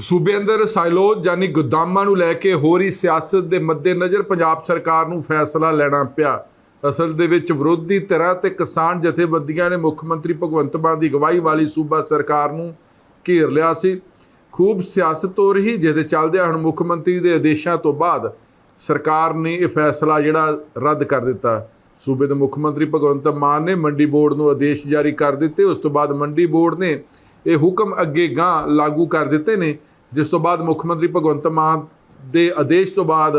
ਸੂਬੇ ਅੰਦਰ ਸਾਇਲੋਜ ਯਾਨੀ ਗੋਦਾਮਾਂ ਨੂੰ ਲੈ ਕੇ ਹੋ ਰਹੀ ਸਿਆਸਤ ਦੇ ਮੱਦੇਨਜ਼ਰ ਪੰਜਾਬ ਸਰਕਾਰ ਨੂੰ ਫੈਸਲਾ ਲੈਣਾ ਪਿਆ। ਅਸਲ ਦੇ ਵਿੱਚ ਵਿਰੋਧੀ ਧਿਰਾਂ ਤੇ ਕਿਸਾਨ ਜਥੇਬੰਦੀਆਂ ਨੇ ਮੁੱਖ ਮੰਤਰੀ ਭਗਵੰਤ ਮਾਨ ਦੀ ਅਗਵਾਈ ਵਾਲੀ ਸੂਬਾ ਸਰਕਾਰ ਨੂੰ ਘੇਰ ਲਿਆ ਸੀ। ਖੂਬ ਸਿਆਸਤ ਹੋ ਰਹੀ, ਜਿਹਦੇ ਚੱਲਦਿਆਂ ਹੁਣ ਮੁੱਖ ਮੰਤਰੀ ਦੇ ਆਦੇਸ਼ਾਂ ਤੋਂ ਬਾਅਦ ਸਰਕਾਰ ਨੇ ਇਹ ਫੈਸਲਾ ਜਿਹੜਾ ਰੱਦ ਕਰ ਦਿੱਤਾ। ਸੂਬੇ ਦੇ ਮੁੱਖ ਮੰਤਰੀ ਭਗਵੰਤ ਮਾਨ ਨੇ ਮੰਡੀ ਬੋਰਡ ਨੂੰ ਆਦੇਸ਼ ਜਾਰੀ ਕਰ ਦਿੱਤੇ। ਉਸ ਤੋਂ ਬਾਅਦ ਮੰਡੀ ਬੋਰਡ ਨੇ ਇਹ ਹੁਕਮ ਅੱਗੇ ਗਾਂ ਲਾਗੂ ਕਰ ਦਿੱਤੇ ਨੇ। ਜਿਸ ਤੋਂ ਬਾਅਦ ਮੁੱਖ ਮੰਤਰੀ ਭਗਵੰਤ ਮਾਨ ਦੇ ਆਦੇਸ਼ ਤੋਂ ਬਾਅਦ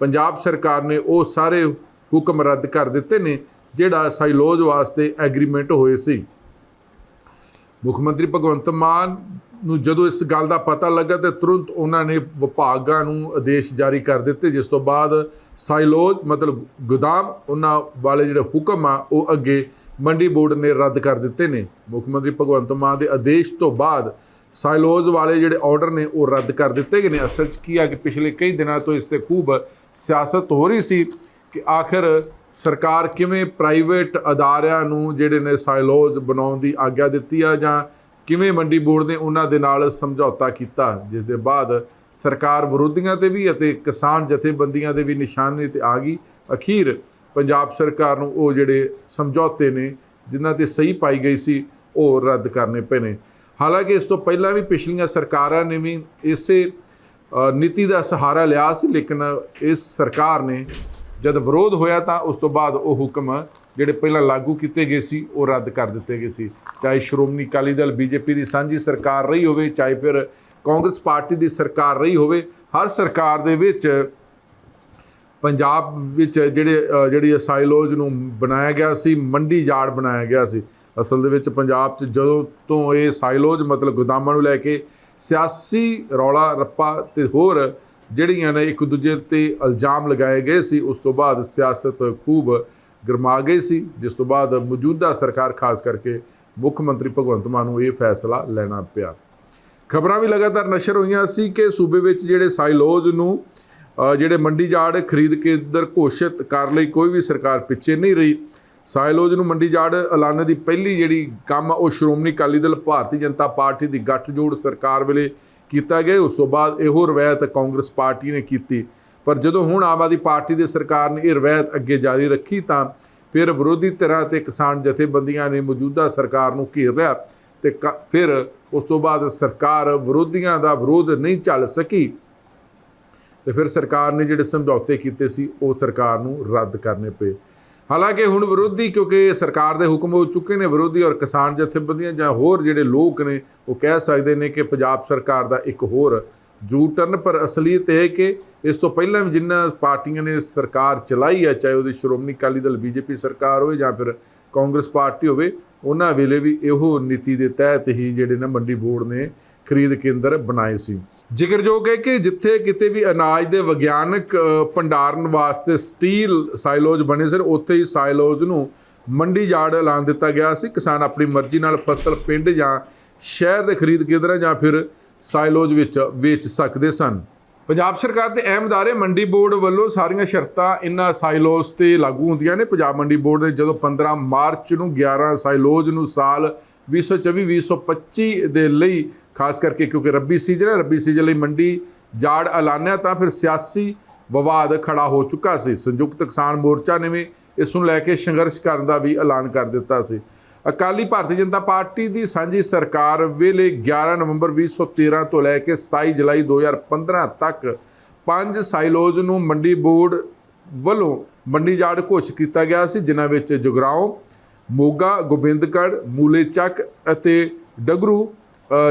ਪੰਜਾਬ ਸਰਕਾਰ ਨੇ ਉਹ ਸਾਰੇ ਹੁਕਮ ਰੱਦ ਕਰ ਦਿੱਤੇ ਨੇ, ਜਿਹੜਾ ਸਾਈਲੋਜ ਵਾਸਤੇ ਐਗਰੀਮੈਂਟ ਹੋਏ ਸੀ। ਮੁੱਖ ਮੰਤਰੀ ਭਗਵੰਤ ਮਾਨ ਨੂੰ ਜਦੋਂ ਇਸ ਗੱਲ ਦਾ ਪਤਾ ਲੱਗਾ ਤੇ ਤੁਰੰਤ ਉਹਨਾਂ ਨੇ ਵਿਭਾਗਾਂ ਨੂੰ ਆਦੇਸ਼ ਜਾਰੀ ਕਰ ਦਿੱਤੇ, ਜਿਸ ਤੋਂ ਬਾਅਦ ਸਾਈਲੋਜ ਮਤਲਬ ਗੋਦਾਮ, ਉਹਨਾਂ ਵਾਲੇ ਜਿਹੜੇ ਹੁਕਮ ਆ, ਉਹ ਅੱਗੇ ਮੰਡੀ ਬੋਰਡ ਨੇ ਰੱਦ ਕਰ ਦਿੱਤੇ ਨੇ। ਮੁੱਖ ਮੰਤਰੀ ਭਗਵੰਤ ਮਾਨ ਦੇ ਆਦੇਸ਼ ਤੋਂ ਬਾਅਦ ਸਾਇਲੋਜ਼ ਵਾਲੇ ਜਿਹੜੇ ਆਰਡਰ ਨੇ ਉਹ ਰੱਦ ਕਰ ਦਿੱਤੇ ਗਏ ਨੇ। ਅਸਲ 'ਚ ਕੀ ਆ ਕਿ ਪਿਛਲੇ ਕਈ ਦਿਨਾਂ ਤੋਂ ਇਸ ਤੇ ਖੂਬ ਸਿਆਸਤ ਹੋ ਰਹੀ ਸੀ ਕਿ ਆਖਰ ਸਰਕਾਰ ਕਿਵੇਂ ਪ੍ਰਾਈਵੇਟ ਅਦਾਰਿਆਂ ਨੂੰ ਜਿਹੜੇ ਨੇ ਸਾਇਲੋਜ਼ ਬਣਾਉਣ ਦੀ ਆਗਿਆ ਦਿੱਤੀ ਆ ਜਾਂ ਕਿਵੇਂ ਮੰਡੀ ਬੋਰਡ ਨੇ ਉਹਨਾਂ ਦੇ ਨਾਲ ਸਮਝੌਤਾ ਕੀਤਾ, ਜਿਸ ਦੇ ਬਾਅਦ ਸਰਕਾਰ ਵਿਰੋਧੀਆਂ ਤੇ ਵੀ ਅਤੇ ਕਿਸਾਨ ਜਥੇਬੰਦੀਆਂ ਦੇ ਵੀ ਨਿਸ਼ਾਨੇ ਤੇ ਆ ਗਈ। ਅਖੀਰ ਪੰਜਾਬ ਸਰਕਾਰ ਨੂੰ ਉਹ ਜਿਹੜੇ ਸਮਝੌਤੇ ਨੇ, ਜਿਨ੍ਹਾਂ ਤੇ ਸਹੀ ਪਾਈ ਗਈ ਸੀ, ਉਹ ਰੱਦ ਕਰਨੇ ਪਏ ਨੇ। ਹਾਲਾਂਕਿ ਇਸ ਤੋਂ ਪਹਿਲਾਂ ਵੀ ਪਿਛਲੀਆਂ ਸਰਕਾਰਾਂ ਨੇ ਵੀ ਇਸੇ ਨੀਤੀ ਦਾ ਸਹਾਰਾ ਲਿਆ ਸੀ, ਲੇਕਿਨ ਇਸ ਸਰਕਾਰ ਨੇ ਜਦ ਵਿਰੋਧ ਹੋਇਆ ਤਾਂ ਉਸ ਤੋਂ ਬਾਅਦ ਉਹ ਹੁਕਮ ਜਿਹੜੇ ਪਹਿਲਾਂ ਲਾਗੂ ਕੀਤੇ ਗਏ ਸੀ, ਉਹ ਰੱਦ ਕਰ ਦਿੱਤੇ ਗਏ ਸੀ। ਚਾਹੇ ਸ਼੍ਰੋਮਣੀ ਅਕਾਲੀ ਦਲ ਬੀਜੇਪੀ ਦੀ ਸਾਂਝੀ ਸਰਕਾਰ ਰਹੀ ਹੋਵੇ, ਚਾਹੇ ਫਿਰ ਕਾਂਗਰਸ ਪਾਰਟੀ ਦੀ ਸਰਕਾਰ ਰਹੀ ਹੋਵੇ, ਹਰ ਸਰਕਾਰ ਦੇ ਵਿੱਚ ਪੰਜਾਬ ਵਿੱਚ ਜਿਹੜੇ ਜਿਹੜੀ ਸਾਈਲੋਜ ਨੂੰ ਬਣਾਇਆ ਗਿਆ ਸੀ, ਮੰਡੀ ਯਾਰਡ ਬਣਾਇਆ ਗਿਆ ਸੀ। ਅਸਲ ਦੇ ਵਿੱਚ ਪੰਜਾਬ 'ਚ ਜਦੋਂ ਤੋਂ ਇਹ ਸਾਈਲੋਜ ਮਤਲਬ ਗੋਦਾਮਾਂ ਨੂੰ ਲੈ ਕੇ ਸਿਆਸੀ ਰੌਲਾ ਰੱਪਾ ਤੇ ਹੋਰ ਜਿਹੜੀਆਂ ਨੇ ਇੱਕ ਦੂਜੇ ਤੇ ਇਲਜ਼ਾਮ ਲਗਾਏ ਗਏ ਸੀ, ਉਸ ਤੋਂ ਬਾਅਦ ਸਿਆਸਤ ਖੂਬ ਗਰਮਾ ਗਈ ਸੀ, ਜਿਸ ਤੋਂ ਬਾਅਦ ਮੌਜੂਦਾ ਸਰਕਾਰ ਖਾਸ ਕਰਕੇ ਮੁੱਖ ਮੰਤਰੀ ਭਗਵੰਤ ਮਾਨ ਨੂੰ ਇਹ ਫੈਸਲਾ ਲੈਣਾ ਪਿਆ। ਖਬਰਾਂ ਵੀ ਲਗਾਤਾਰ ਨਸ਼ਰ ਹੋਈਆਂ ਸੀ ਕਿ ਸੂਬੇ ਵਿੱਚ ਜਿਹੜੇ ਸਾਈਲੋਜ ਨੂੰ ਜਿਹੜੇ ਮੰਡੀ ਜਾੜ ਖਰੀਦ ਕੇਂਦਰ ਘੋਸ਼ਿਤ ਕਰ ਲਈ ਕੋਈ ਵੀ ਸਰਕਾਰ ਪਿੱਛੇ ਨਹੀਂ ਰਹੀ ਸਾਇਲੋਜ ਨੂੰ ਮੰਡੀ ਜਾੜ ਐਲਾਨ ਦੀ ਪਹਿਲੀ ਜਿਹੜੀ ਕੰਮ ਆ, ਉਹ ਸ਼੍ਰੋਮਣੀ ਅਕਾਲੀ ਦਲ ਭਾਰਤੀ ਜਨਤਾ ਪਾਰਟੀ ਦੀ ਗੱਠਜੋੜ ਸਰਕਾਰ ਵੇਲੇ ਕੀਤਾ ਗਿਆ। ਉਸ ਤੋਂ ਬਾਅਦ ਇਹੋ ਰਵਾਇਤ ਕਾਂਗਰਸ ਪਾਰਟੀ ਨੇ ਕੀਤੀ। ਪਰ ਜਦੋਂ ਹੁਣ ਆਮ ਆਦਮੀ ਪਾਰਟੀ ਦੀ ਸਰਕਾਰ ਨੇ ਇਹ ਰਵਾਇਤ ਅੱਗੇ ਜਾਰੀ ਰੱਖੀ ਤਾਂ ਫਿਰ ਵਿਰੋਧੀ ਧਿਰਾਂ ਤੇ ਕਿਸਾਨ ਜਥੇਬੰਦੀਆਂ ਨੇ ਮੌਜੂਦਾ ਸਰਕਾਰ ਨੂੰ ਘੇਰ ਲਿਆ ਤੇ ਕ- ਫਿਰ ਉਸ ਤੋਂ ਬਾਅਦ ਸਰਕਾਰ ਵਿਰੋਧੀਆਂ ਦਾ ਵਿਰੋਧ ਨਹੀਂ ਚੱਲ ਸਕੀ। ਤੇ ਫਿਰ ਸਰਕਾਰ ਨੇ ਜਿਹੜੇ ਸਮਝੌਤੇ ਕੀਤੇ ਸੀ, ਉਹ ਸਰਕਾਰ ਨੂੰ ਰੱਦ ਕਰਨੇ ਪਏ। ਹਾਲਾਂਕਿ ਹੁਣ ਵਿਰੋਧੀ, ਕਿਉਂਕਿ ਸਰਕਾਰ ਦੇ ਹੁਕਮ ਹੋ ਚੁੱਕੇ ਨੇ ਵਿਰੋਧੀ ਔਰ ਕਿਸਾਨ ਜਥੇਬੰਦੀਆਂ ਜਾਂ ਹੋਰ ਜਿਹੜੇ ਲੋਕ ਨੇ, ਉਹ ਕਹਿ ਸਕਦੇ ਨੇ ਕਿ ਪੰਜਾਬ ਸਰਕਾਰ ਦਾ ਇੱਕ ਹੋਰ ਜੂ ਟਰਨ ਪਰ ਅਸਲੀਅਤ ਇਹ ਕਿ ਇਸ ਤੋਂ ਪਹਿਲਾਂ ਵੀ ਜਿੰਨਾ ਪਾਰਟੀਆਂ ਨੇ ਸਰਕਾਰ ਚਲਾਈ ਹੈ ਚਾਹੇ ਉਹਦੀ ਸ਼੍ਰੋਮਣੀ ਅਕਾਲੀ ਦਲ ਬੀਜੇਪੀ ਸਰਕਾਰ ਹੋਵੇ ਜਾਂ ਫਿਰ ਕਾਂਗਰਸ ਪਾਰਟੀ ਹੋਵੇ, ਉਹਨਾਂ ਵੇਲੇ ਵੀ ਇਹੋ ਨੀਤੀ ਦੇ ਤਹਿਤ ਹੀ ਜਿਹੜੇ ਨਾ ਮੰਡੀ ਬੋਰਡ ਨੇ ਖਰੀਦ ਕੇਂਦਰ ਬਣਾਏ ਸੀ। ਜ਼ਿਕਰਯੋਗ ਹੈ ਕਿ ਜਿੱਥੇ ਕਿਤੇ ਵੀ ਅਨਾਜ ਦੇ ਵਿਗਿਆਨਕ ਭੰਡਾਰਨ ਵਾਸਤੇ ਸਟੀਲ ਸਾਈਲੋਜ ਬਣੇ ਸਨ, ਉੱਥੇ ਹੀ ਸਾਈਲੋਜ ਨੂੰ ਮੰਡੀ ਯਾਰਡ ਐਲਾਨ ਦਿੱਤਾ ਗਿਆ ਸੀ। ਕਿਸਾਨ ਆਪਣੀ ਮਰਜ਼ੀ ਨਾਲ ਫਸਲ ਪਿੰਡ ਜਾਂ ਸ਼ਹਿਰ ਦੇ ਖਰੀਦ ਕੇਂਦਰਾਂ ਜਾਂ ਫਿਰ ਸਾਈਲੋਜ ਵਿੱਚ ਵੇਚ ਸਕਦੇ ਸਨ। ਪੰਜਾਬ ਸਰਕਾਰ ਦੇ ਅਹਿਮ ਅਦਾਰੇ ਮੰਡੀ ਬੋਰਡ ਵੱਲੋਂ ਸਾਰੀਆਂ ਸ਼ਰਤਾਂ ਇਨ੍ਹਾਂ ਸਾਈਲੋਜ ਤੇ ਲਾਗੂ ਹੁੰਦੀਆਂ ਨੇ। ਪੰਜਾਬ ਮੰਡੀ ਬੋਰਡ ਨੇ ਜਦੋਂ 15 ਮਾਰਚ ਨੂੰ 11 ਸਾਈਲੋਜ ਨੂੰ ਸਾਲ 2024-2025 ਦੇ ਲਈ, ਖਾਸ ਕਰਕੇ ਕਿਉਂਕਿ ਰੱਬੀ ਸੀਜ਼ਨ ਹੈ, ਰੱਬੀ ਸੀਜ਼ਨ ਲਈ ਮੰਡੀ ਜਾੜ ਐਲਾਨਿਆ ਤਾਂ ਫਿਰ ਸਿਆਸੀ ਵਿਵਾਦ ਖੜਾ ਹੋ ਚੁੱਕਾ ਸੀ। ਸੰਯੁਕਤ ਕਿਸਾਨ ਮੋਰਚਾ ਨੇ ਵੀ ਇਸ ਨੂੰ ਲੈ ਕੇ ਸੰਘਰਸ਼ ਕਰਨ ਦਾ ਵੀ ਐਲਾਨ ਕਰ ਦਿੱਤਾ ਸੀ। ਅਕਾਲੀ ਭਾਰਤੀ ਜਨਤਾ ਪਾਰਟੀ ਦੀ ਸਾਂਝੀ ਸਰਕਾਰ ਵੇਲੇ 11 ਨਵੰਬਰ 2013 ਤੋਂ ਲੈ ਕੇ 27 ਜੁਲਾਈ 2015 ਤੱਕ ਪੰਜ ਸਾਈਲੋਜ ਨੂੰ ਮੰਡੀ ਬੋਰਡ ਵੱਲੋਂ ਮੰਡੀ ਜਾੜ ਘੋਸ਼ਿਤ ਕੀਤਾ ਗਿਆ ਸੀ, ਜਿਨ੍ਹਾਂ ਵਿੱਚ ਜੁਗਰਾਓ ਮੋਗਾ, ਗੋਬਿੰਦਗੜ੍ਹ, ਮੂਲੇਚੱਕ ਅਤੇ ਡਗਰੂ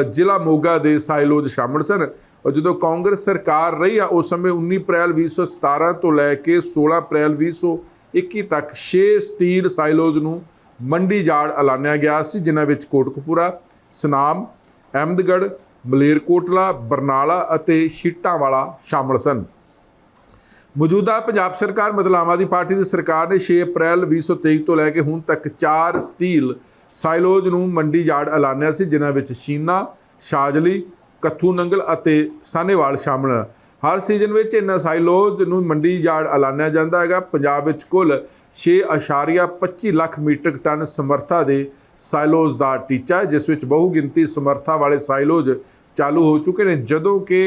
ਜ਼ਿਲ੍ਹਾ ਮੋਗਾ ਦੇ ਸਾਇਲੋਜ਼ ਸ਼ਾਮਲ ਸਨ। ਜਦੋਂ ਕਾਂਗਰਸ ਸਰਕਾਰ ਰਹੀ ਆ, ਉਸ ਸਮੇਂ 19 ਅਪ੍ਰੈਲ 2017 ਤੋਂ ਲੈ ਕੇ 16 ਅਪ੍ਰੈਲ 2021 ਤੱਕ 6 ਸਟੀਲ ਸਾਇਲੋਜ਼ ਨੂੰ ਮੰਡੀ ਜਾੜ ਐਲਾਨਿਆ ਗਿਆ ਸੀ, ਜਿਨ੍ਹਾਂ ਵਿੱਚ ਕੋਟਕਪੂਰਾ, ਸਨਾਮ, ਅਹਿਮਦਗੜ੍ਹ, ਮਲੇਰਕੋਟਲਾ, ਬਰਨਾਲਾ ਅਤੇ ਸ਼ੀਟਾਂ ਵਾਲਾ ਸ਼ਾਮਲ ਸਨ। ਮੌਜੂਦਾ ਪੰਜਾਬ ਸਰਕਾਰ ਮਤਲਬ ਆਮ ਆਦਮੀ ਪਾਰਟੀ ਦੀ ਸਰਕਾਰ ਨੇ 6 ਅਪ੍ਰੈਲ 2023 ਤੋਂ ਲੈ ਕੇ ਹੁਣ ਤੱਕ ਚਾਰ ਸਟੀਲ ਸਾਈਲੋਜ ਨੂੰ ਮੰਡੀ ਯਾਰਡ ਐਲਾਨਿਆ ਸੀ, ਜਿਨ੍ਹਾਂ ਵਿੱਚ ਸ਼ੀਨਾ, ਸ਼ਾਜਲੀ, ਕੱਥੂ ਨੰਗਲ ਅਤੇ ਸਾਨੇਵਾਲ ਸ਼ਾਮਲ ਹਨ। ਹਰ ਸੀਜ਼ਨ ਵਿੱਚ ਇਹਨਾਂ ਸਾਈਲੋਜ ਨੂੰ ਮੰਡੀ ਯਾਰਡ ਐਲਾਨਿਆ ਜਾਂਦਾ ਹੈਗਾ। ਪੰਜਾਬ ਵਿੱਚ ਕੁੱਲ 6.25 ਲੱਖ ਮੀਟ੍ਰਿਕ ਟਨ ਸਮਰੱਥਾ ਦੇ ਸਾਈਲੋਜ ਦਾ ਟੀਚਾ ਹੈ, ਜਿਸ ਵਿੱਚ ਬਹੁਗਿਣਤੀ ਸਮਰੱਥਾ ਵਾਲੇ ਸਾਈਲੋਜ ਚਾਲੂ ਹੋ ਚੁੱਕੇ ਨੇ, ਜਦੋਂ ਕਿ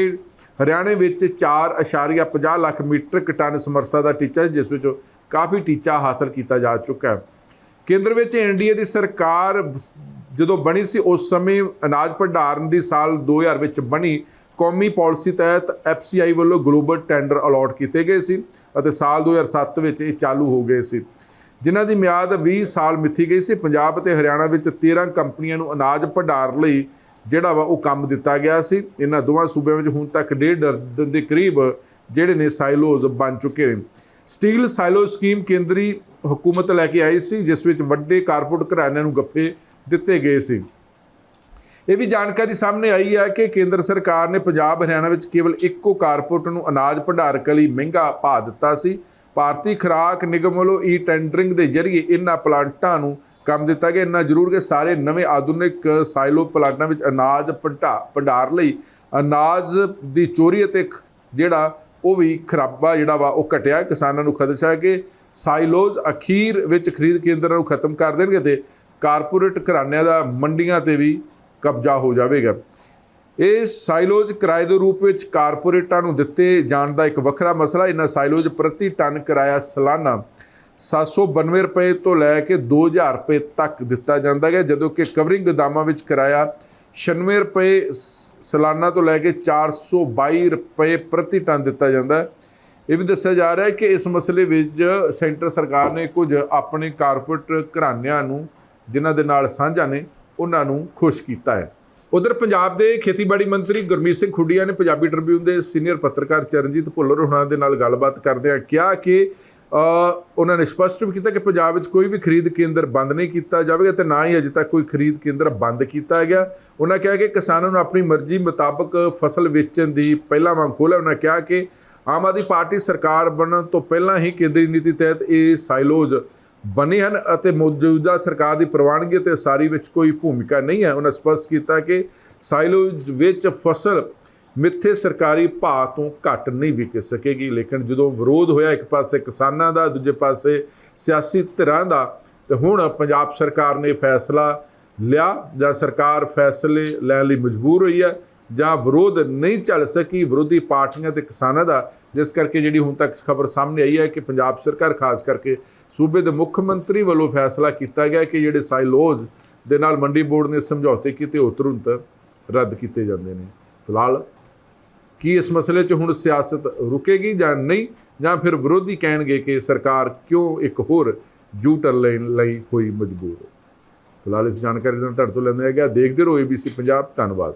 ਹਰਿਆਣੇ ਵਿੱਚ 4.50 ਲੱਖ ਮੀਟ੍ਰਿਕ ਟਨ ਸਮਰੱਥਾ ਦਾ ਟੀਚਾ ਹੈ ਜਿਸ ਵਿੱਚ ਕਾਫੀ ਟੀਚਾ ਹਾਸਲ ਕੀਤਾ ਜਾ ਚੁੱਕਾ ਹੈ। ਕੇਂਦਰ ਵਿੱਚ ਐਨਡੀਏ ਦੀ ਸਰਕਾਰ ਜਦੋਂ ਬਣੀ ਸੀ, ਉਸ ਸਮੇਂ ਅਨਾਜ ਭੰਡਾਰਨ ਦੀ ਸਾਲ 2000 ਵਿੱਚ ਬਣੀ ਕੌਮੀ ਪਾਲਿਸੀ ਤਹਿਤ ਐਫਸੀਆਈ ਵੱਲੋਂ ਗਲੋਬਲ ਟੈਂਡਰ ਅਲਾਟ ਕੀਤੇ ਗਏ ਸੀ ਅਤੇ ਸਾਲ 2007 ਵਿੱਚ ਇਹ ਚਾਲੂ ਹੋ ਗਏ ਸੀ। ਜਿਨ੍ਹਾਂ ਦੀ ਮਿਆਦ 20 ਸਾਲ ਮਿੱਥੀ ਗਈ ਸੀ, ਪੰਜਾਬ ਅਤੇ ਹਰਿਆਣਾ ਵਿੱਚ 13 ਕੰਪਨੀਆਂ ਨੂੰ ਅਨਾਜ ਭੰਡਾਰ ਲਈ ਜਿਹੜਾ ਵਾ ਉਹ ਕੰਮ ਦਿੱਤਾ ਗਿਆ ਸੀ। ਇਹਨਾਂ ਦੋਵਾਂ ਸੂਬਿਆਂ ਵਿੱਚ ਹੁਣ ਤੱਕ ਡੇਢ ਦਰਜਨ ਦੇ ਕਰੀਬ ਜਿਹੜੇ ਨੇ ਸਾਈਲੋਜ਼ ਬਣ ਚੁੱਕੇ ਨੇ। ਸਟੀਲ ਸਾਈਲੋ ਸਕੀਮ ਕੇਂਦਰੀ ਹਕੂਮਤ ਲੈ ਕੇ ਆਈ ਸੀ, ਜਿਸ ਵਿੱਚ ਵੱਡੇ ਕਾਰਪੋਰੇਟ ਘਰਾਣਿਆਂ ਨੂੰ ਗੱਫੇ ਦਿੱਤੇ ਗਏ ਸੀ। ਇਹ ਵੀ ਜਾਣਕਾਰੀ ਸਾਹਮਣੇ ਆਈ ਹੈ ਕਿ ਕੇਂਦਰ ਸਰਕਾਰ ਨੇ ਪੰਜਾਬ ਹਰਿਆਣਾ ਵਿੱਚ ਕੇਵਲ ਇੱਕੋ ਕਾਰਪੋਰੇਟ ਨੂੰ ਅਨਾਜ ਭੰਡਾਰਕ ਲਈ ਮਹਿੰਗਾ ਭਾਅ ਦਿੱਤਾ ਸੀ। ਭਾਰਤੀ ਖੁਰਾਕ ਨਿਗਮ ਵੱਲੋਂ ਈ ਟੈਂਡਰਿੰਗ ਦੇ ਜ਼ਰੀਏ ਇਹਨਾਂ ਪਲਾਂਟਾਂ ਨੂੰ ਕੰਮ ਦਿੱਤਾ ਗਿਆ। ਇੰਨਾ ਜ਼ਰੂਰ ਕਿ ਸਾਰੇ ਨਵੇਂ ਆਧੁਨਿਕ ਸਾਇਲੋ ਪਲਾਂਟਾਂ ਵਿੱਚ ਅਨਾਜ ਭੰਡਾ, ਭੰਡਾਰ ਲਈ ਅਨਾਜ ਦੀ ਚੋਰੀ ਅਤੇ ਜਿਹੜਾ ਉਹ ਵੀ ਖਰਾਬਾ ਜਿਹੜਾ ਵਾ ਉਹ ਘਟਿਆ। ਕਿਸਾਨਾਂ ਨੂੰ ਖਦਸ਼ਾ ਹੈ ਕਿ ਸਾਇਲੋਜ਼ ਅਖੀਰ ਵਿੱਚ ਖਰੀਦ ਕੇਂਦਰਾਂ ਨੂੰ ਖਤਮ ਕਰ ਦੇਣਗੇ ਤੇ ਕਾਰਪੋਰੇਟ ਘਰਾਣਿਆਂ ਦਾ ਮੰਡੀਆਂ ਤੇ ਵੀ ਕਬਜ਼ਾ ਹੋ ਜਾਵੇਗਾ। ਇਹ ਸਾਈਲੋਜ਼ ਕਿਰਾਏ ਦੇ ਰੂਪ ਵਿੱਚ ਕਾਰਪੋਰੇਟਾਂ ਨੂੰ ਦਿੱਤੇ ਜਾਣ ਦਾ ਇੱਕ ਵੱਖਰਾ ਮਸਲਾ। ਇਹਨਾਂ ਸਾਈਲੋਜ਼ ਪ੍ਰਤੀ ਟਨ ਕਿਰਾਇਆ ਸਾਲਾਨਾ 792 ਰੁਪਏ ਤੋਂ ਲੈ ਕੇ 2000 ਰੁਪਏ ਤੱਕ ਦਿੱਤਾ ਜਾਂਦਾ ਹੈ ਜਦੋਂ ਕਿ ਕਵਰਿੰਗ ਗੋਦਾਮਾਂ ਵਿੱਚ ਕਿਰਾਇਆ 96 ਰੁਪਏ ਸ- ਸਾਲਾਨਾ ਤੋਂ ਲੈ ਕੇ 422 ਰੁਪਏ ਪ੍ਰਤੀ ਟਨ ਦਿੱਤਾ ਜਾਂਦਾ ਹੈ। ਇਹ ਵੀ ਦੱਸਿਆ ਜਾ ਰਿਹਾ ਹੈ ਕਿ ਇਸ ਮਸਲੇ ਵਿੱਚ ਸੈਂਟਰ ਸਰਕਾਰ ਨੇ ਕੁਝ ਆਪਣੇ ਕਾਰਪੋਰੇਟ ਘਰਾਣਿਆਂ ਨੂੰ, ਜਿਨ੍ਹਾਂ ਦੇ ਨਾਲ ਸਾਂਝਾ ਨੇ, ਉਹਨਾਂ ਨੂੰ ਖੁਸ਼ ਕੀਤਾ ਹੈ। ਉਧਰ ਪੰਜਾਬ ਦੇ ਖੇਤੀਬਾੜੀ ਮੰਤਰੀ ਗੁਰਮੀਤ ਸਿੰਘ ਖੁੱਡੀਆਂ ਨੇ ਪੰਜਾਬੀ ਟ੍ਰਿਬਿਊਨ ਦੇ ਸੀਨੀਅਰ ਪੱਤਰਕਾਰ ਚਰਨਜੀਤ ਭੁੱਲਰ ਹੋਣਾ ਦੇ ਨਾਲ ਗੱਲਬਾਤ ਕਰਦਿਆਂ ਕਿਹਾ ਕਿ ਉਹਨਾਂ ਨੇ ਸਪਸ਼ਟ ਵੀ ਕੀਤਾ ਕਿ ਪੰਜਾਬ ਵਿੱਚ ਕੋਈ ਵੀ ਖਰੀਦ ਕੇਂਦਰ ਬੰਦ ਨਹੀਂ ਕੀਤਾ ਜਾਵੇਗਾ ਤੇ ਨਾ ਹੀ ਅਜੇ ਤੱਕ ਕੋਈ ਖਰੀਦ ਕੇਂਦਰ ਬੰਦ ਕੀਤਾ ਗਿਆ। ਉਹਨਾਂ ਕਿਹਾ ਕਿ ਕਿਸਾਨਾਂ ਨੂੰ ਆਪਣੀ ਮਰਜ਼ੀ ਮੁਤਾਬਕ ਫਸਲ ਵੇਚਣ ਦੀ ਪਹਿਲਾਂ ਵਾਂਗ ਖੋਲ੍ਹ ਹੈ। ਉਹਨਾਂ ਕਿਹਾ ਕਿ ਆਮ ਆਦਮੀ ਪਾਰਟੀ ਸਰਕਾਰ ਬਣਨ ਤੋਂ ਪਹਿਲਾਂ ਹੀ ਕੇਂਦਰੀ ਨੀਤੀ ਤਹਿਤ ਇਹ ਸਾਈਲੋਜ਼ ਬਣੇ ਹਨ ਅਤੇ ਮੌਜੂਦਾ ਸਰਕਾਰ ਦੀ ਪ੍ਰਵਾਨਗੀ ਅਤੇ ਉਸਾਰੀ ਵਿੱਚ ਕੋਈ ਭੂਮਿਕਾ ਨਹੀਂ ਹੈ। ਉਹਨਾਂ ਸਪਸ਼ਟ ਕੀਤਾ ਕਿ ਸਾਈਲੋਜ਼ ਵਿੱਚ ਫਸਲ ਮਿੱਥੇ ਸਰਕਾਰੀ ਭਾਅ ਤੋਂ ਘੱਟ ਨਹੀਂ ਵਿਕ ਸਕੇਗੀ। ਲੇਕਿਨ ਜਦੋਂ ਵਿਰੋਧ ਹੋਇਆ ਇੱਕ ਪਾਸੇ ਕਿਸਾਨਾਂ ਦਾ, ਦੂਜੇ ਪਾਸੇ ਸਿਆਸੀ ਧਿਰਾਂ ਦਾ, ਤੇ ਹੁਣ ਪੰਜਾਬ ਸਰਕਾਰ ਨੇ ਫੈਸਲਾ ਲਿਆ ਜਾਂ ਸਰਕਾਰ ਫੈਸਲੇ ਲੈਣ ਲਈ ਮਜਬੂਰ ਹੋਈ ਹੈ ਜਾਂ ਵਿਰੋਧ ਨਹੀਂ ਚੱਲ ਸਕੀ ਵਿਰੋਧੀ ਪਾਰਟੀਆਂ ਤੇ ਕਿਸਾਨਾਂ ਦਾ, ਜਿਸ ਕਰਕੇ ਜਿਹੜੀ ਹੁਣ ਤੱਕ ਖਬਰ ਸਾਹਮਣੇ ਆਈ ਹੈ ਕਿ ਪੰਜਾਬ ਸਰਕਾਰ ਖਾਸ ਕਰਕੇ ਸੂਬੇ ਦੇ ਮੁੱਖ ਮੰਤਰੀ ਵੱਲੋਂ ਫੈਸਲਾ ਕੀਤਾ ਗਿਆ ਕਿ ਜਿਹੜੇ ਸਾਈਲੋਜ਼ ਦੇ ਨਾਲ ਮੰਡੀ ਬੋਰਡ ਨੇ ਸਮਝੌਤੇ ਕੀਤੇ, ਉਹ ਤੁਰੰਤ ਰੱਦ ਕੀਤੇ ਜਾਂਦੇ ਨੇ। ਫਿਲਹਾਲ ਕੀ ਇਸ ਮਸਲੇ 'ਚ ਹੁਣ ਸਿਆਸਤ ਰੁਕੇਗੀ ਜਾਂ ਨਹੀਂ? ਜਾਂ ਫਿਰ ਵਿਰੋਧੀ ਕਹਿਣਗੇ ਕਿ ਸਰਕਾਰ ਕਿਉਂ ਇੱਕ ਹੋਰ ਜੂ ਲੈਣ ਲਈ ਹੋਈ ਮਜਬੂਰ? ਫਿਲਹਾਲ ਇਸ ਜਾਣਕਾਰੀ ਨਾਲ ਤੁਹਾਡੇ ਤੋਂ ਲੈਂਦੇ ਆ। ਗਿਆ ਦੇਖਦੇ ਰਹੋ ABC ਪੰਜਾਬ ਧੰਨਵਾਦ।